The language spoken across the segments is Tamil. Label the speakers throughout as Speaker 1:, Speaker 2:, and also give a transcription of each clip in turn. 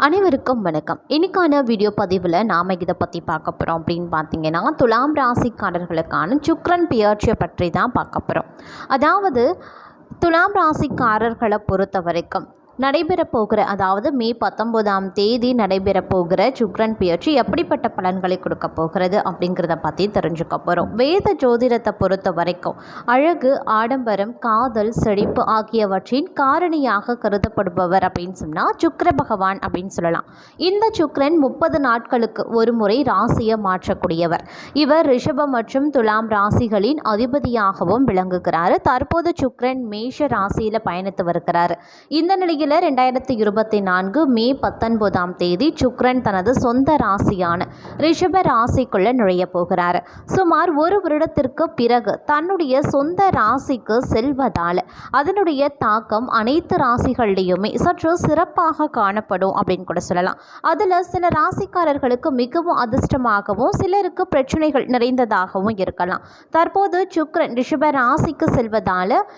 Speaker 1: அனைவருக்கும் வணக்கம். இன்னைக்கான வீடியோ பதிவில் நாம் இதை பற்றி பார்க்க போகிறோம் அப்படின்னு பார்த்தீங்கன்னா துலாம் ராசிக்காரர்களுக்கான சுக்ரன் பியர்ச்சியை பற்றி தான் பார்க்க போகிறோம் அதாவது துலாம் ராசிக்காரர்களை பொறுத்த வரைக்கும் நடைபெறப்போகிற அதாவது மே பத்தொம்போதாம் தேதி நடைபெறப்போகிற சுக்ரன் பயிற்சி எப்படிப்பட்ட பலன்களை கொடுக்க போகிறது அப்படிங்கிறத பற்றி தெரிஞ்சுக்க போகிறோம் வேத ஜோதிடத்தை பொறுத்த வரைக்கும் அழகு ஆடம்பரம் காதல் செழிப்பு ஆகியவற்றின் காரணியாக கருதப்படுபவர் அப்படின்னு சொன்னால் சுக்ர பகவான் அப்படின்னு சொல்லலாம். இந்த சுக்ரன் முப்பது நாட்களுக்கு ஒரு முறை ராசியை மாற்றக்கூடியவர். இவர் ரிஷபம் மற்றும் துலாம் ராசிகளின் அதிபதியாகவும் விளங்குகிறார். தற்போது சுக்ரன் மேஷ ராசியில் பயணித்து வருகிறார். இந்த நிலையில் ரெண்டாயிரத்தி இருபத்தி நான்கு மே பத்தொன்பதாம் தேதி சுக்ரன் தனது சொந்த ராசியான ரிஷப ராசிக்குள்ள நுழைய போகிறார். சுமார் ஒரு வருடத்திற்கு பிறகு தன்னுடைய சொந்த ராசிக்கு செல்வதால் அதனுடைய தாக்கம் அனைத்து ராசிகள்லையுமே சற்று சிறப்பாக காணப்படும் அப்படின்னு கூட சொல்லலாம். அதில் சில ராசிக்காரர்களுக்கு மிகவும் அதிர்ஷ்டமாகவும் சிலருக்கு பிரச்சனைகள் நிறைந்ததாகவும் இருக்கலாம். தற்போது சுக்ரன் ரிஷப ராசிக்கு செல்வதால்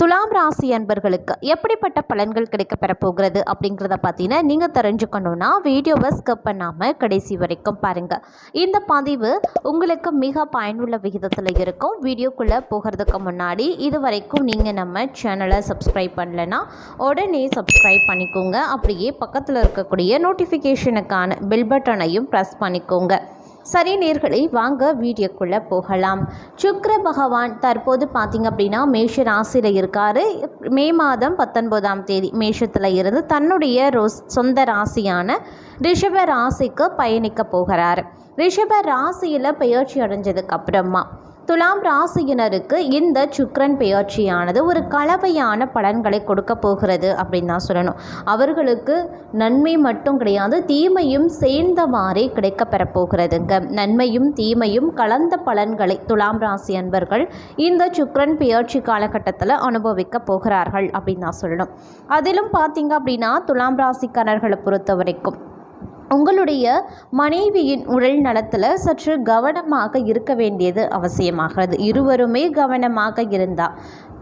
Speaker 1: துலாம் ராசி அன்பர்களுக்கு எப்படிப்பட்ட பலன்கள் கிடைக்க பெறப்போகிறது அப்படிங்கிறத பார்த்தீங்கன்னா நீங்கள் தெரிஞ்சுக்கணுன்னா வீடியோவை ஸ்கிப் பண்ணாமல் கடைசி வரைக்கும் பாருங்கள் இந்த பதிவு உங்களுக்கு மிக பயனுள்ள விகிதத்தில் இருக்கும். வீடியோக்குள்ளே போகிறதுக்கு முன்னாடி இது வரைக்கும் நீங்கள் நம்ம சேனலை சப்ஸ்கிரைப் பண்ணலைன்னா உடனே சப்ஸ்கிரைப் பண்ணிக்கோங்க. அப்படியே பக்கத்தில் இருக்கக்கூடிய நோட்டிஃபிகேஷனுக்கான பில் பட்டனையும் ப்ரெஸ் பண்ணிக்கோங்க. சரி நேர்களை வாங்க வீடியோக்குள்ளே போகலாம். சுக்கர பகவான் தற்போது பார்த்திங்க அப்படின்னா மேஷ ராசியில் இருக்கார். மே மாதம் பத்தொன்பதாம் தேதி மேஷத்தில் இருந்து தன்னுடைய ரோஸ் சொந்த ராசியான ரிஷப ராசிக்கு பயணிக்க போகிறார். ரிஷப ராசியில் பயிற்சி அடைஞ்சதுக்கு அப்புறமா துலாம் ராசியினருக்கு இந்த சுக்ரன் பெயர்ச்சியானது ஒரு கலவையான பலன்களை கொடுக்க போகிறது அப்படின்னு தான் சொல்லணும். அவர்களுக்கு நன்மை மட்டும் கிடையாது தீமையும் சேர்ந்தவாறே கிடைக்க பெறப்போகிறதுங்க நன்மையும் தீமையும் கலந்த பலன்களை துலாம் ராசி அன்பர்கள் இந்த சுக்கிரன் பெயர்ச்சி காலகட்டத்தில் அனுபவிக்க போகிறார்கள் அப்படின்னு தான் சொல்லணும். அதிலும் பார்த்தீங்க அப்படின்னா துலாம் ராசிக்காரர்களை பொறுத்த வரைக்கும் உங்களுடைய மனைவியின் உடல் நலத்தில் சற்று கவனமாக இருக்க வேண்டியது அவசியமாகிறது. இருவருமே கவனமாக இருந்தால்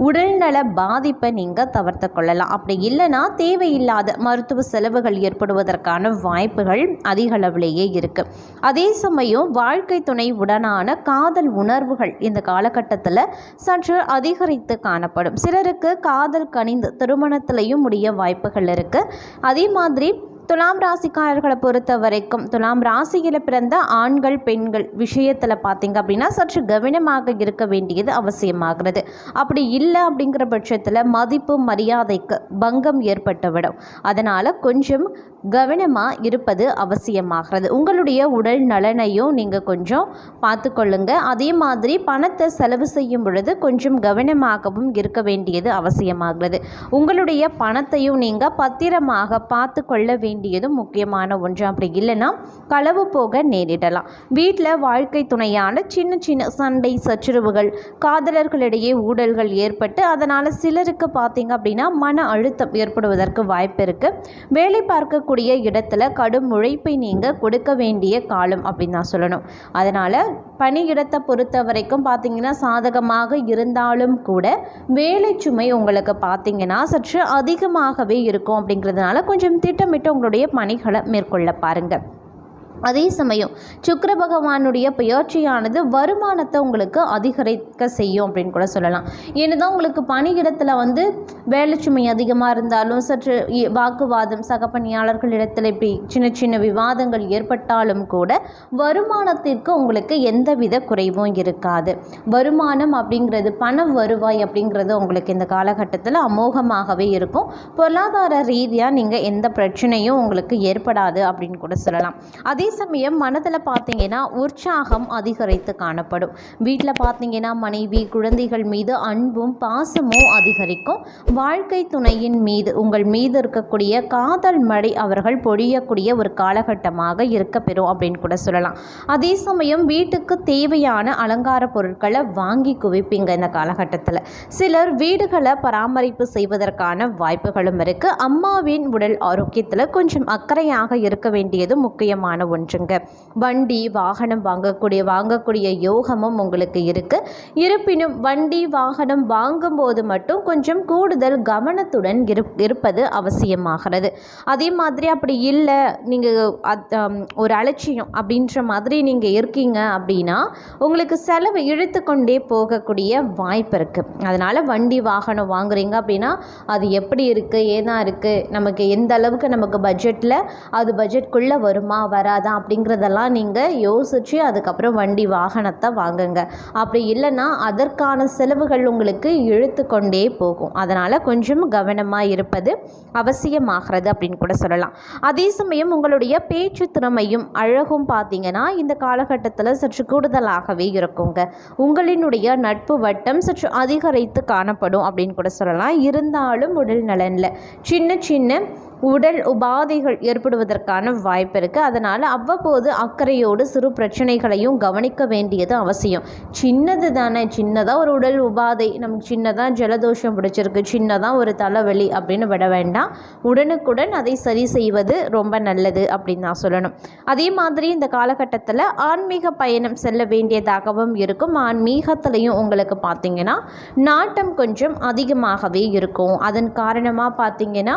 Speaker 1: உடல்நல பாதிப்பை நீங்கள் தவிர்த்து கொள்ளலாம். அப்படி இல்லைன்னா தேவையில்லாத மருத்துவ செலவுகள் ஏற்படுவதற்கான வாய்ப்புகள் அதிக அளவிலேயே இருக்குது அதே சமயம் வாழ்க்கை துணை உடனான காதல் உணர்வுகள் இந்த காலகட்டத்தில் சற்று அதிகரித்து காணப்படும். சிலருக்கு காதல் கனிந்து திருமணத்திலையும் முடிய வாய்ப்புகள் இருக்குது அதே மாதிரி துலாம் ராசிக்காரர்களை பொறுத்த வரைக்கும் துலாம் ராசியில் பிறந்த ஆண்கள் பெண்கள் விஷயத்தில் பார்த்தீங்க அப்படின்னா சற்று கவனமாக இருக்க வேண்டியது அவசியமாகிறது. அப்படி இல்லை அப்படிங்கிற பட்சத்தில் மதிப்பு மரியாதைக்கு பங்கம் ஏற்பட்டுவிடும். அதனால் கொஞ்சம் கவனமாக இருப்பது அவசியமாகிறது. உங்களுடைய உடல் நலனையும் நீங்கள் கொஞ்சம் பார்த்துக்கொள்ளுங்க. அதே மாதிரி பணத்தை செலவு செய்யும் பொழுது கொஞ்சம் கவனமாகவும் இருக்க வேண்டியது அவசியமாகிறது. உங்களுடைய பணத்தையும் நீங்கள் பத்திரமாக பார்த்து கொள்ள வேண்டியதும் முக்கியமான ஒன்று. அப்படி இல்லைன்னா களவு போக நேரிடலாம். வீட்டில் வாழ்க்கை துணையான சின்ன சின்ன சண்டை சச்சுரவுகள் காதலர்களிடையே ஊழல்கள் ஏற்பட்டு அதனால் சிலருக்கு பார்த்தீங்க அப்படின்னா மன அழுத்தம் ஏற்படுவதற்கு வாய்ப்பு இருக்குது வேலை பார்க்கக்கூடிய இடத்துல கடும் உழைப்பை நீங்கள் கொடுக்க வேண்டிய காலம் அப்படின்னு தான் சொல்லணும். அதனால் பணியிடத்தை பொறுத்த வரைக்கும் பார்த்தீங்கன்னா சாதகமாக இருந்தாலும் கூட வேலை சுமை உங்களுக்கு பார்த்தீங்கன்னா சற்று அதிகமாகவே இருக்கும் அப்படிங்கிறதுனால கொஞ்சம் திட்டமிட்டு உங்களுடைய பணிகளை மேற்கொள்ள பாருங்கள் அதே சமயம் சுக்கர பகவானுடைய பயிற்சியானது வருமானத்தை உங்களுக்கு அதிகரிக்க செய்யும் அப்படின்னு கூட சொல்லலாம். ஏன்னா உங்களுக்கு பணியிடத்தில் வந்து வேலை சுமை அதிகமாக இருந்தாலும் சற்று வாக்குவாதம் சக பணியாளர்களிடத்தில் இப்படி சின்ன சின்ன விவாதங்கள் ஏற்பட்டாலும் கூட வருமானத்திற்கு உங்களுக்கு எந்தவித குறைவும் இருக்காது. வருமானம் அப்படிங்கிறது பண வருவாய் அப்படிங்கிறது உங்களுக்கு இந்த காலகட்டத்தில் அமோகமாகவே இருக்கும். பொருளாதார ரீதியாக நீங்கள் எந்த பிரச்சனையும் உங்களுக்கு ஏற்படாது அப்படின்னு கூட சொல்லலாம். அதே சமயம் மனதில் பார்த்தீங்கன்னா உற்சாகம் அதிகரித்து காணப்படும். வீட்டில் பார்த்தீங்கன்னா மனைவி குழந்தைகள் மீது அன்பும் பாசமும் அதிகரிக்கும். வாழ்க்கை துணையின் மீது உங்கள் மீது இருக்கக்கூடிய காதல் மழை அவர்கள் பொழியக்கூடிய ஒரு காலகட்டமாக இருக்க பெறும் அப்படின்னு கூட சொல்லலாம். அதே சமயம் வீட்டுக்கு தேவையான அலங்கார பொருட்களை வாங்கி குவிப்பீங்க இந்த காலகட்டத்தில். சிலர் வீடுகளை பராமரிப்பு செய்வதற்கான வாய்ப்புகளும் இருக்குது அம்மாவின் உடல் ஆரோக்கியத்தில் கொஞ்சம் அக்கறையாக இருக்க வேண்டியது முக்கியமான ஒன்றுங்க. வண்டி வாகனம் வாங்கக்கூடிய வாங்கக்கூடிய யோகமும் உங்களுக்கு இருக்குது இருப்பினும் வண்டி வாகனம் வாங்கும்போது மட்டும் கொஞ்சம் கூடுதல் கவனத்துடன் இரு இருப்பது அவசியமாகிறது. அதே மாதிரி அப்படி இல்லை நீங்கள் ஒரு அலட்சியம் அப்படின்ற மாதிரி நீங்கள் இருக்கீங்க அப்படின்னா உங்களுக்கு செலவு இழுத்து கொண்டே போகக்கூடிய வாய்ப்பு இருக்குது அதனால் வண்டி வாகனம் வாங்குறீங்க அப்படின்னா அது எப்படி இருக்குது ஏதான் இருக்குது நமக்கு எந்த அளவுக்கு நமக்கு பட்ஜெட்டில் அது பட்ஜெட்குள்ளே வருமா வராதா அப்படிங்கிறதெல்லாம் நீங்கள் யோசித்து அதுக்கப்புறம் வண்டி வாகனத்தை வாங்குங்க. அப்படி இல்லைன்னா அதற்கான செலவுகள் உங்களுக்கு இழுத்து கொண்டே போகும். அதனால் கொஞ்சம் கவனமாக இருப்பது அவசியமாகிறது அப்படின்னு கூட சொல்லலாம். அதே சமயம் உங்களுடைய பேச்சு திறமையும் அழகும் பார்த்தீங்கன்னா இந்த காலகட்டத்தில் சற்று கூடுதலாகவே இருக்குங்க. உங்களினுடைய நட்பு வட்டம் சற்று அதிகரித்து காணப்படும் அப்படின்னு கூட சொல்லலாம். இருந்தாலும் உடல் நலனில் சின்ன சின்ன உடல் உபாதைகள் ஏற்படுவதற்கான வாய்ப்பு இருக்குது அதனால் அவ்வப்போது அக்கறையோடு சிறு பிரச்சனைகளையும் கவனிக்க வேண்டியது அவசியம். சின்னது தானே சின்னதாக ஒரு உடல் உபாதை. நமக்கு சின்னதாக ஜலதோஷம் பிடிச்சிருக்கு சின்னதாக ஒரு தலைவலி அப்படின்னு விட வேண்டாம். உடனுக்குடன் அதை சரி செய்வது ரொம்ப நல்லது அப்படின்னு நான் சொல்லணும். அதே மாதிரி இந்த காலகட்டத்தில் ஆன்மீக பயணம் செல்ல வேண்டியதாகவும் இருக்கும். ஆன்மீகத்திலையும் உங்களுக்கு பார்த்திங்கன்னா நாட்டம் கொஞ்சம் அதிகமாகவே இருக்கும். அதன் காரணமாக பார்த்திங்கன்னா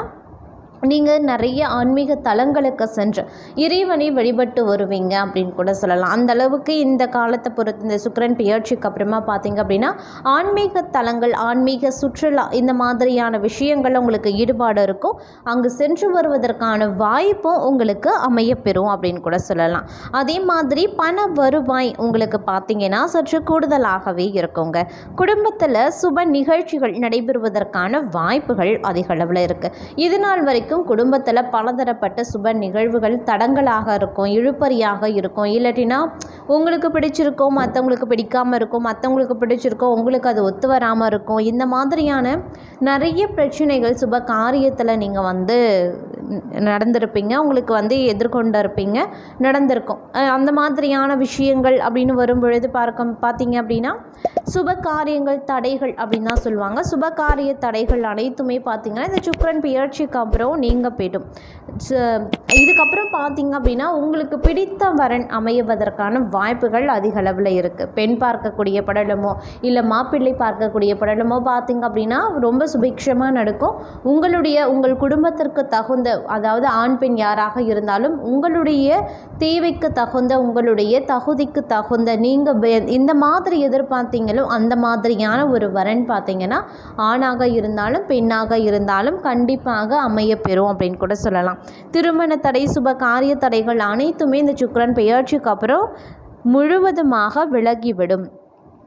Speaker 1: நீங்கள் நிறைய ஆன்மீக தலங்களுக்கு சென்று இறைவனை வழிபட்டு வருவீங்க அப்படின்னு கூட சொல்லலாம். அந்த அளவுக்கு இந்த காலத்தை பொறுத்து இந்த சுக்கரன் பெயர்ச்சிக்கு அப்புறமா பார்த்தீங்க அப்படின்னா ஆன்மீக தலங்கள் ஆன்மீக சுற்றுலா இந்த மாதிரியான விஷயங்கள் உங்களுக்கு ஈடுபாடு இருக்கும். அங்கு சென்று வருவதற்கான வாய்ப்பும் உங்களுக்கு அமையப்பெறும் அப்படின்னு கூட சொல்லலாம். அதே மாதிரி பண வருவாய் உங்களுக்கு பார்த்தீங்கன்னா சற்று கூடுதலாகவே இருக்குங்க. குடும்பத்தில் சுப நிகழ்ச்சிகள் நடைபெறுவதற்கான வாய்ப்புகள் அதிக அளவில் இருக்குது இது நாள் வரைக்கும் வரைக்கும் குடும்பத்தில் பலதரப்பட்ட சுப நிகழ்வுகள் தடங்களாக இருக்கும் இழுப்பறியாக இருக்கும். இல்லாட்டினா உங்களுக்கு பிடிச்சிருக்கும் மற்றவங்களுக்கு பிடிக்காமல் இருக்கும் மற்றவங்களுக்கு பிடிச்சிருக்கோம் உங்களுக்கு அது ஒத்து வராமல் இருக்கும். இந்த மாதிரியான நிறைய பிரச்சனைகள் சுப காரியத்தில் நீங்கள் வந்து நடந்திருப்பீங்க உங்களுக்கு வந்து எதிர்கொண்டு இருப்பீங்க நடந்திருக்கும் அந்த மாதிரியான விஷயங்கள் அப்படின்னு வரும் பொழுது பார்க்க பார்த்தீங்க அப்படின்னா சுப காரியங்கள் தடைகள் அப்படின்னு தான் சொல்லுவாங்க. சுப காரிய தடைகள் அனைத்துமே பார்த்தீங்கன்னா இந்த சுக்கரன் பியர்ச்சிக்கு அப்புறம் நீங்கள் போய்டும். இதுக்கப்புறம் பார்த்தீங்க அப்படின்னா உங்களுக்கு பிடித்த வரன் அமைவதற்கான வாய்ப்புகள் அதிக அளவில் இருக்குது பெண் பார்க்கக்கூடிய படலமோ இல்லை மாப்பிள்ளை பார்க்கக்கூடிய படலமோ பார்த்தீங்க அப்படின்னா ரொம்ப சுபிக்ஷமாக நடக்கும். உங்களுடைய உங்கள் குடும்பத்திற்கு தகுந்த அதாவது ஆண் பெண் யாராக இருந்தாலும் உங்களுடைய தேவைக்கு தகுந்த உங்களுடைய தகுதிக்கு தகுந்த நீங்கள் இந்த மாதிரி எதிர்பார்த்தீங்களோ அந்த மாதிரியான ஒரு வரன் பார்த்தீங்கன்னா ஆணாக இருந்தாலும் பெண்ணாக இருந்தாலும் கண்டிப்பாக அமையப்பெறும் அப்படின்னு கூட சொல்லலாம். திருமண தடை சுப காரிய தடைகள் அனைத்துமே இந்த சுக்கரன் பெயர்ச்சிக்கு அப்புறம் முழுவதுமாக விலகிவிடும்.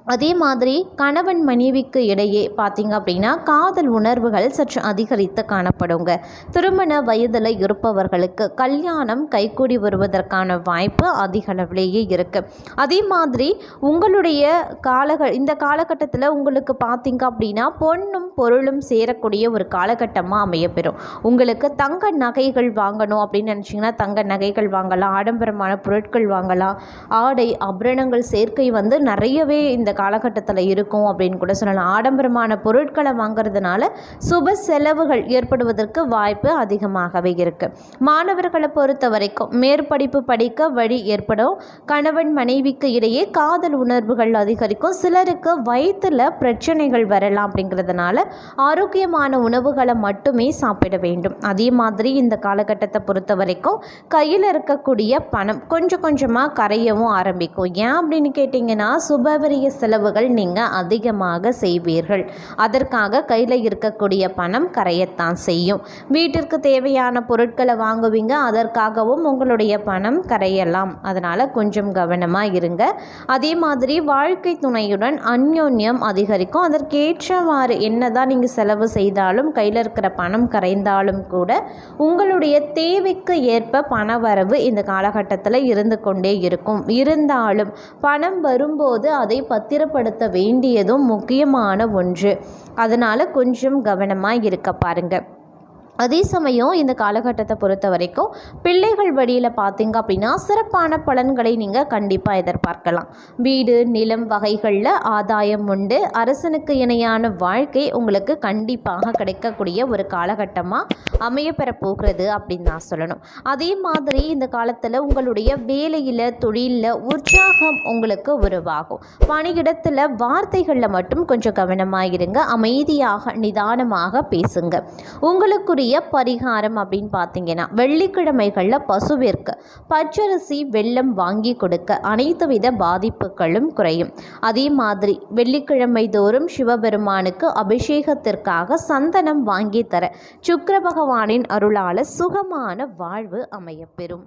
Speaker 1: அதே மாதிரி கணவன் மனைவிக்கு இடையே பார்த்திங்க அப்படின்னா காதல் உணர்வுகள் சற்று அதிகரித்து காணப்படுங்க. திருமண வயதில் இருப்பவர்களுக்கு கல்யாணம் கைகூடி வருவதற்கான வாய்ப்பு அதிக அளவிலேயே இருக்குது அதே மாதிரி உங்களுடைய காலக இந்த காலகட்டத்தில் உங்களுக்கு பார்த்திங்க அப்படின்னா பொண்ணும் பொருளும் சேரக்கூடிய ஒரு காலகட்டமாக அமையப்பெறும். உங்களுக்கு தங்க நகைகள் வாங்கணும் அப்படின்னு நினச்சிங்கன்னா தங்க நகைகள் வாங்கலாம் ஆடம்பரமான பொருட்கள் வாங்கலாம். ஆடை ஆபரணங்கள் சேர்க்கை வந்து நிறையவே இந்த காலகட்டத்தில் இருக்கும் அப்படின்னு கூட சொல்லலாம். ஆடம்பரமான பொருட்களை வாங்குறதுனால சுப செலவுகள் ஏற்படுவதற்கு வாய்ப்பு அதிகமாகவே இருக்குது மாணவர்களை பொறுத்த வரைக்கும் மேற்படிப்பு படிக்க வழி ஏற்படும். கணவன் மனைவிக்கு இடையே காதல் உணர்வுகள் அதிகரிக்கும். சிலருக்கு வயிற்றில் பிரச்சனைகள் வரலாம் அப்படிங்கிறதுனால ஆரோக்கியமான உணவுகளை மட்டுமே சாப்பிட வேண்டும். அதே மாதிரி இந்த காலகட்டத்தை பொறுத்த வரைக்கும் கையில் இருக்கக்கூடிய பணம் கொஞ்சம் கொஞ்சமாக கரையவும் ஆரம்பிக்கும். ஏன் அப்படின்னு கேட்டிங்கன்னா சுபவரிய செலவுகள் நீங்கள் அதிகமாக செய்வீர்கள். அதற்காக கையில் இருக்கக்கூடிய பணம் கரையத்தான் செய்யும். வீட்டிற்கு தேவையான பொருட்களை வாங்குவீங்க அதற்காகவும் உங்களுடைய பணம் கரையலாம். அதனால் கொஞ்சம் கவனமாக இருங்க. அதே மாதிரி வாழ்க்கை துணையுடன் அந்யோன்யம் அதிகரிக்கும். அதற்கேற்றவாறு என்னதான் நீங்கள் செலவு செய்தாலும் கையில் இருக்கிற பணம் கரைந்தாலும் கூட உங்களுடைய தேவைக்கு ஏற்ப பண வரவு இந்த காலகட்டத்தில் இருந்து கொண்டே இருக்கும். இருந்தாலும் பணம் வரும்போது அதை பத்திரப்படுத்த வேண்டியதும் முக்கியமான ஒன்று. அதனால் கொஞ்சம் கவனமாக இருக்க பாருங்கள் அதே சமயம் இந்த காலகட்டத்தை பொறுத்த வரைக்கும் பிள்ளைகள் வழியில் பார்த்தீங்க அப்படின்னா சிறப்பான பலன்களை நீங்கள் கண்டிப்பாக எதிர்பார்க்கலாம். வீடு நிலம் வகைகளில் ஆதாயம் உண்டு. அரசனுக்கு இணையான வாழ்க்கை உங்களுக்கு கண்டிப்பாக கிடைக்கக்கூடிய ஒரு காலகட்டமாக அமையப்பெற போகிறது அப்படின்னு நான் சொல்லணும். அதே மாதிரி இந்த காலத்தில் உங்களுடைய வேலையில் தொழிலில் உற்சாகம் உங்களுக்கு உருவாகும். பணியிடத்தில் வார்த்தைகளில் மட்டும் கொஞ்சம் கவனமாக இருங்க. அமைதியாக நிதானமாக பேசுங்க. உங்களுக்குரிய பரிகாரம் அப்படின்னு பார்த்தீங்கன்னா வெள்ளிக்கிழமைகளில் பசுவிற்கு பச்சரிசி வெள்ளம் வாங்கி கொடுக்க அனைத்து வித பாதிப்புகளும் குறையும். அதே மாதிரி வெள்ளிக்கிழமை தோறும் சிவபெருமானுக்கு அபிஷேகத்திற்காக சந்தனம் வாங்கி தர சுக்கர பகவானின் அருளால் சுகமான வாழ்வு அமையப்பெறும்